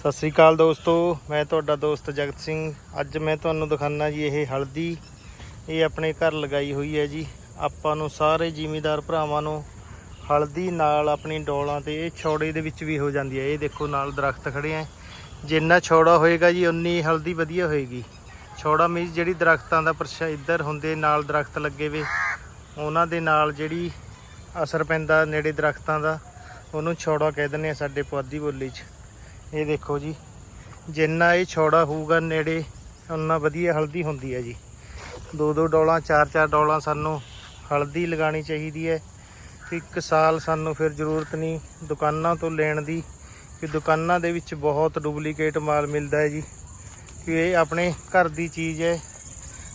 ਸਤਿ ਸ੍ਰੀ ਅਕਾਲ ਦੋਸਤੋ, ਮੈਂ ਤੁਹਾਡਾ ਦੋਸਤ ਜਗਤ ਸਿੰਘ। ਅੱਜ ਮੈਂ ਤੁਹਾਨੂੰ ਦਿਖਾਣਾ ਜੀ ਇਹ ਹਲਦੀ। ਇਹ ਆਪਣੇ ਘਰ ਲਗਾਈ ਹੋਈ ਹੈ ਜੀ। ਆਪਾਂ ਨੂੰ ਸਾਰੇ ਜ਼ਿਮੀਦਾਰ ਭਰਾਵਾਂ ਨੂੰ ਹਲਦੀ ਨਾਲ ਆਪਣੀ ਡੋਲਾਂ ਤੇ ਇਹ ਛੋੜੇ ਦੇ ਵਿੱਚ ਵੀ ਹੋ ਜਾਂਦੀ ਹੈ। ਇਹ ਦੇਖੋ, ਨਾਲ ਦਰਖਤ ਖੜੇ ਆ ਜਿੰਨਾ ਛੋੜਾ ਹੋਏਗਾ ਜੀ ਉਨੀ ਹਲਦੀ ਵਧੀਆ ਹੋਏਗੀ। ਛੋੜਾ ਮੀਨਸ ਜਿਹੜੀ ਦਰਖਤਾਂ ਦਾ ਪਰਛਾ ਇੱਧਰ ਹੁੰਦੇ ਨਾਲ ਦਰਖਤ ਲੱਗੇ ਵੇ, ਉਹਨਾਂ ਦੇ ਨਾਲ ਜਿਹੜੀ ਅਸਰ ਪੈਂਦਾ ਨੇੜੇ ਦਰਖਤਾਂ ਦਾ, ਉਹਨੂੰ ਛੋੜਾ ਕਹਿ ਦਿੰਦੇ ਆ ਸਾਡੇ ਪੁਆਧੀ ਬੋਲੀ 'ਚ। ਇਹ ਦੇਖੋ ਜੀ, ਜਿੰਨਾ ਇਹ ਛੋੜਾ ਹੋਊਗਾ ਨੇੜੇ ਉਨਾ ਵਧੀਆ ਹਲਦੀ ਹੁੰਦੀ ਹੈ ਜੀ। ਦੋ ਦੋ ਡੋਲਾਂ, ਚਾਰ ਚਾਰ ਡੋਲਾਂ ਸਾਨੂੰ ਹਲਦੀ ਲਗਾਉਣੀ ਚਾਹੀਦੀ ਹੈ। ਇੱਕ ਸਾਲ ਸਾਨੂੰ ਫਿਰ ਜ਼ਰੂਰਤ ਨਹੀਂ ਦੁਕਾਨਾਂ ਤੋਂ ਲੈਣ ਦੀ, ਕਿ ਦੁਕਾਨਾਂ ਦੇ ਵਿੱਚ ਬਹੁਤ ਡੁਪਲੀਕੇਟ ਮਾਲ ਮਿਲਦਾ ਹੈ ਜੀ। ਕਿ ਇਹ ਆਪਣੇ ਘਰ ਦੀ ਚੀਜ਼ ਹੈ।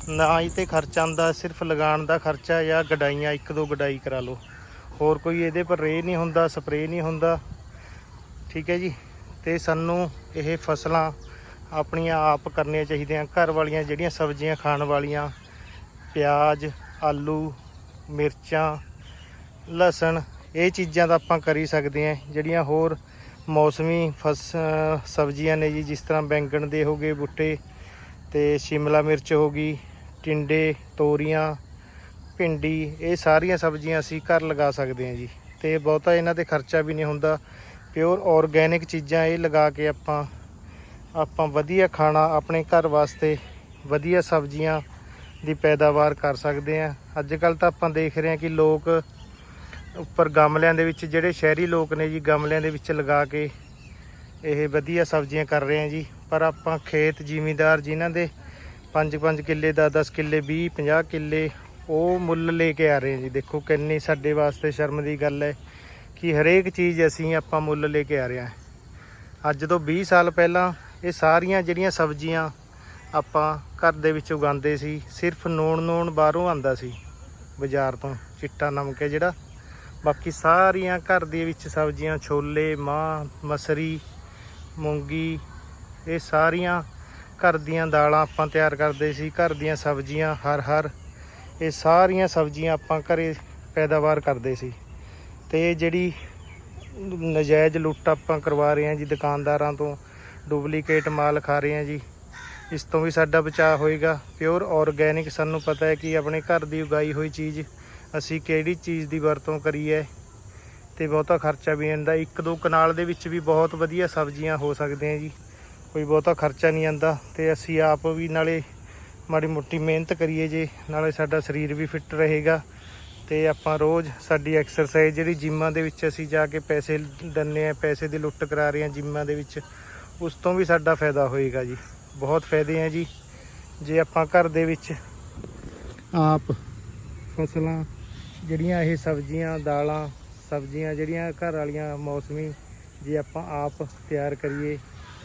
ਨਾ ਹੀ ਤੇ ਖਰਚਾ ਆਉਂਦਾ ਸਿਰਫ ਲਗਾਉਣ ਦਾ ਖਰਚਾ ਜਾਂ ਗਡਾਈਆਂ, ਇੱਕ ਦੋ ਗਡਾਈ ਕਰਾ ਲਓ। ਹੋਰ ਕੋਈ ਇਹਦੇ ਪਰ ਰੇ ਨਹੀਂ ਹੁੰਦਾ ਸਪਰੇ ਨਹੀਂ ਹੁੰਦਾ। ਠੀਕ ਹੈ ਜੀ। ਤੇ ਸਾਨੂੰ ਇਹ ਫਸਲਾਂ ਆਪਣੀਆਂ ਆਪ ਕਰਨੀਆਂ ਚਾਹੀਦੀਆਂ। ਘਰ ਵਾਲੀਆਂ ਜਿਹੜੀਆਂ ਸਬਜ਼ੀਆਂ ਖਾਣ ਵਾਲੀਆਂ, ਪਿਆਜ਼, ਆਲੂ, ਮਿਰਚਾਂ, ਲਸਣ, ਇਹ ਚੀਜ਼ਾਂ ਤਾਂ ਆਪਾਂ ਕਰ ਹੀ ਸਕਦੇ ਹਾਂ ਜਿਹੜੀਆਂ ਹੋਰ ਮੌਸਮੀ ਫਸ, ਸਬਜ਼ੀਆਂ ਨੇ ਜੀ, ਜਿਸ ਤਰ੍ਹਾਂ ਬੈਂਗਣ ਦੇ ਹੋ ਗਏ ਬੁੱਟੇ ਤੇ ਸ਼ਿਮਲਾ ਮਿਰਚ ਹੋ ਗਈ, ਟਿੰਡੇ, ਤੋਰੀਆਂ, ਭਿੰਡੀ, ਇਹ ਸਾਰੀਆਂ ਸਬਜ਼ੀਆਂ ਅਸੀਂ ਘਰ ਲਗਾ ਸਕਦੇ ਹਾਂ ਜੀ। ਤੇ ਬਹੁਤਾ ਇਹਨਾਂ ਤੇ ਖਰਚਾ ਵੀ ਨਹੀਂ ਹੁੰਦਾ। ਪਿਓਰ ਆਰਗੈਨਿਕ ਚੀਜ਼ਾਂ ਇਹ ਲਗਾ ਕੇ ਆਪਾਂ ਆਪਾਂ ਵਧੀਆ ਖਾਣਾ ਆਪਣੇ ਘਰ ਵਾਸਤੇ ਵਧੀਆ ਸਬਜ਼ੀਆਂ ਦੀ ਪੈਦਾਵਾਰ ਕਰ ਸਕਦੇ ਹਾਂ। ਅੱਜ ਕੱਲ ਤਾਂ ਆਪਾਂ ਦੇਖ ਰਹੇ ਹਾਂ ਕਿ ਲੋਕ ਉੱਪਰ ਗਮਲਿਆਂ ਦੇ ਵਿੱਚ, ਜਿਹੜੇ ਸ਼ਹਿਰੀ ਲੋਕ ਨੇ ਜੀ, ਗਮਲਿਆਂ ਦੇ ਵਿੱਚ ਲਗਾ ਕੇ ਇਹ ਵਧੀਆ ਸਬਜ਼ੀਆਂ ਕਰ ਰਹੇ ਆ ਜੀ। ਪਰ ਆਪਾਂ ਖੇਤ ਜ਼ਿਮੀਦਾਰ ਜਿਨ੍ਹਾਂ ਦੇ 5-5 ਕਿੱਲੇ 10-10 ਕਿੱਲੇ 20-50 ਕਿੱਲੇ, ਉਹ ਮੁੱਲ ਲੈ ਕੇ ਆ ਰਹੇ ਆ ਜੀ। ਦੇਖੋ ਕਿੰਨੀ ਸਾਡੇ ਵਾਸਤੇ ਸ਼ਰਮ ਦੀ ਗੱਲ ਹੈ। ਕਿ ਹਰੇਕ ਚੀਜ਼ ਅਸੀਂ ਆਪਾਂ ਮੁੱਲ ਲੈ ਕੇ ਆ ਰਹੇ ਹਾਂ। ਅੱਜ ਤੋਂ 20 ਸਾਲ ਪਹਿਲਾਂ ਇਹ ਸਾਰੀਆਂ ਜਿਹੜੀਆਂ ਸਬਜ਼ੀਆਂ ਆਪਾਂ ਘਰ ਦੇ ਵਿੱਚ ਉਗਾਉਂਦੇ ਸੀ, ਸਿਰਫ ਨੂਣ ਨੂਣ ਬਾਹਰੋਂ ਆਂਦਾ ਸੀ, ਬਾਜ਼ਾਰ ਤੋਂ, ਚਿੱਟਾ ਨਮਕ ਹੈ ਜਿਹੜਾ। ਬਾਕੀ ਸਾਰੀਆਂ ਘਰ ਦੇ ਵਿੱਚ ਸਬਜ਼ੀਆਂ, ਛੋਲੇ ਮਾਂ ਮਸਰੀ, ਮੂੰਗੀ, ਇਹ ਸਾਰੀਆਂ ਘਰ ਦੀਆਂ ਦਾਲਾਂ ਆਪਾਂ ਤਿਆਰ ਕਰਦੇ ਸੀ, ਘਰ ਦੀਆਂ ਸਬਜ਼ੀਆਂ ਹਰ ਹਰ, ਇਹ ਸਾਰੀਆਂ ਸਬਜ਼ੀਆਂ ਆਪਾਂ ਘਰੇ ਪੈਦਾਵਾਰ ਕਰਦੇ ਸੀ। ਤੇ ਜਿਹੜੀ ਨਜਾਇਜ਼ ਲੁੱਟ ਆਪਾਂ ਕਰਵਾ ਰਹੇ ਹਾਂ ਜੀ ਦੁਕਾਨਦਾਰਾਂ ਤੋਂ ਡੁਪਲੀਕੇਟ ਮਾਲ ਖਾ ਰਹੇ ਹਾਂ ਜੀ, ਇਸ ਤੋਂ ਵੀ ਸਾਡਾ ਬਚਾਅ ਹੋਏਗਾ। ਪਿਓਰ ਆਰਗੈਨਿਕ ਸਾਨੂੰ ਪਤਾ ਹੈ ਕਿ ਆਪਣੇ ਘਰ ਦੀ ਉਗਾਈ ਹੋਈ ਚੀਜ਼ ਅਸੀਂ ਕਿਹੜੀ ਚੀਜ਼ ਦੀ ਵਰਤੋਂ ਕਰੀ ਹੈ ਤੇ ਬਹੁਤਾ ਖਰਚਾ ਵੀ ਨਹੀਂ ਆਉਂਦਾ। ਇੱਕ ਦੋ ਕਨਾਲ ਦੇ ਵਿੱਚ ਵੀ ਬਹੁਤ ਵਧੀਆ ਸਬਜ਼ੀਆਂ ਹੋ ਸਕਦੀਆਂ ਜੀ, ਕੋਈ ਬਹੁਤਾ ਖਰਚਾ ਨਹੀਂ ਆਉਂਦਾ ਤੇ ਅਸੀਂ ਆਪ ਵੀ ਨਾਲੇ ਮਾੜੀ ਮੋਟੀ ਮਿਹਨਤ ਕਰੀਏ ਜੇ, ਨਾਲੇ ਸਾਡਾ ਸਰੀਰ ਵੀ ਫਿੱਟ ਰਹੇਗਾ। ਤੇ ਆਪਾਂ ਰੋਜ਼ ਸਾਡੀ ਐਕਸਰਸਾਈਜ਼ ਜਿਹੜੀ ਜਿੰਮਾਂ ਦੇ ਵਿੱਚ ਅਸੀਂ ਜਾ ਕੇ ਪੈਸੇ ਦਿੰਨੇ ਆ ਪੈਸੇ ਦੀ ਲੁੱਟ ਕਰਾ ਰਹੇ ਆ ਜਿੰਮਾਂ ਦੇ ਵਿੱਚ, ਉਸ ਤੋਂ ਵੀ ਸਾਡਾ ਫਾਇਦਾ ਹੋਏਗਾ ਜੀ। ਬਹੁਤ ਫਾਇਦੇ ਆ ਜੀ। ਜੇ ਆਪਾਂ ਘਰ ਦੇ ਵਿੱਚ ਆਪ ਫਸਲਾਂ, ਜਿਹੜੀਆਂ ਇਹ ਸਬਜ਼ੀਆਂ, ਦਾਲਾਂ, ਸਬਜ਼ੀਆਂ ਜਿਹੜੀਆਂ ਘਰ ਵਾਲੀਆਂ ਮੌਸਮੀ, ਜੇ ਆਪਾਂ ਆਪ ਤਿਆਰ ਕਰੀਏ,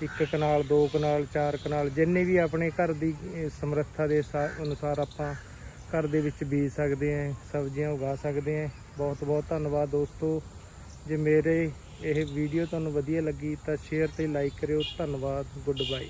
ਇੱਕ ਕਨਾਲ, ਦੋ ਕਨਾਲ, ਚਾਰ ਕਨਾਲ, ਜਿੰਨੇ ਵੀ ਆਪਣੇ ਘਰ ਦੀ ਸਮਰੱਥਾ ਦੇ ਸਾ- ਅਨੁਸਾਰ ਆਪਾਂ ਘਰ ਦੇ ਵਿੱਚ ਬੀਜ ਸਕਦੇ ਹਾਂ, ਸਬਜ਼ੀਆਂ ਉਗਾ ਸਕਦੇ ਹਾਂ। ਬਹੁਤ ਬਹੁਤ ਧੰਨਵਾਦ ਦੋਸਤੋ। ਜੇ ਮੇਰੇ ਇਹ ਵੀਡੀਓ ਤੁਹਾਨੂੰ ਵਧੀਆ ਲੱਗੀ ਤਾਂ ਸ਼ੇਅਰ ਤੇ ਲਾਈਕ ਕਰਿਓ। ਧੰਨਵਾਦ। Good bye